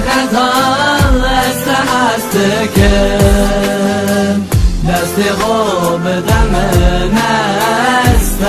خدا لست هست که دست خوب دم نست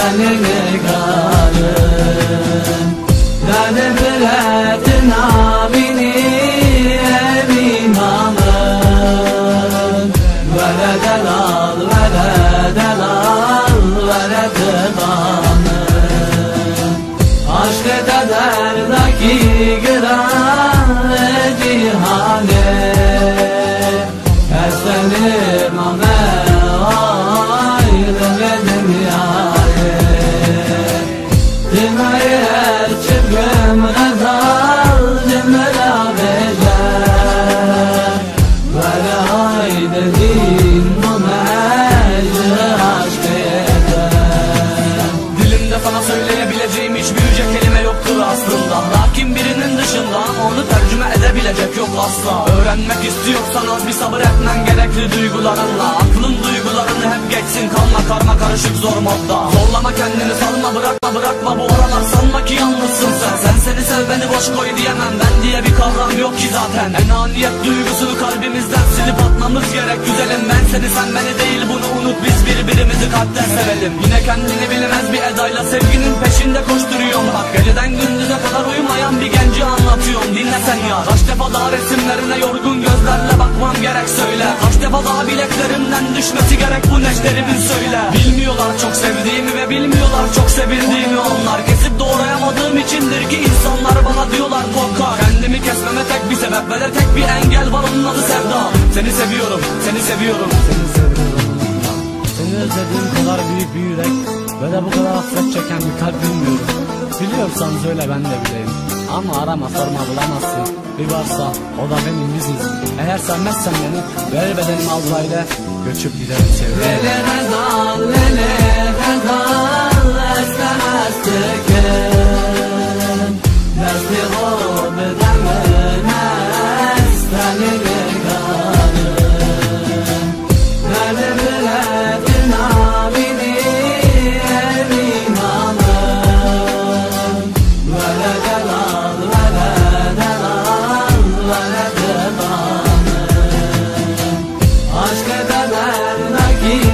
Öğrenmek istiyorsan az bir sabır etmen gerekli duygularınla Aklın duygularını hep geçsin kalma karma karışık zor modda. Zorlama kendini salma bırakma bırakma bu aralar. Sanma ki yalnızsın sen. Sen seni sev beni boş koy diyemem. Ben diye bir kavram yok ki zaten. Enaniyet duygusunu kalbimizden silip atmamız gerek güzelim. Ben seni sen beni değil bunu unut. Biz birbirimizi kalpten sevelim. Yine kendini bilmez bir edayla sevginin peşinde koşturuyorum. Bak geceden gündüze Daha resimlerine yorgun gözlerle bakmam gerek söyle. Kaç defa daha bileklerimden düşmesi gerek bu neşterimin söyle. Bilmiyorlar çok sevdiğimi ve bilmiyorlar çok sevildiğimi. Onlar Kesip doğrayamadığım içindir ki insanlar bana diyorlar korkak. Kendimi kesmeme tek bir sebep ve de tek bir engel var onun adı sevda. Seni seviyorum, seni seviyorum. Seni seviyorum. Seni özlediğim kadar büyük bir yürek Ve de bu kadar hasret çeken bir kalp bilmiyorum. Biliyorsan söyle ben de bileyim ama arama sorma bulamazsın. Bir varsa o da benim biziz Eğer sevmezsen beni ver bedenimi Azrail'e Göçüp giderim çevreye Lele rezal lele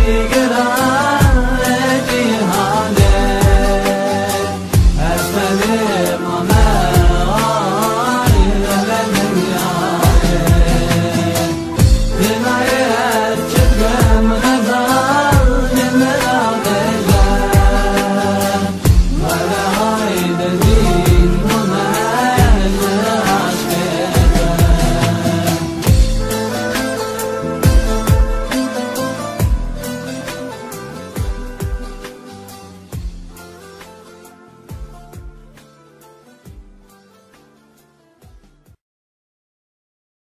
you.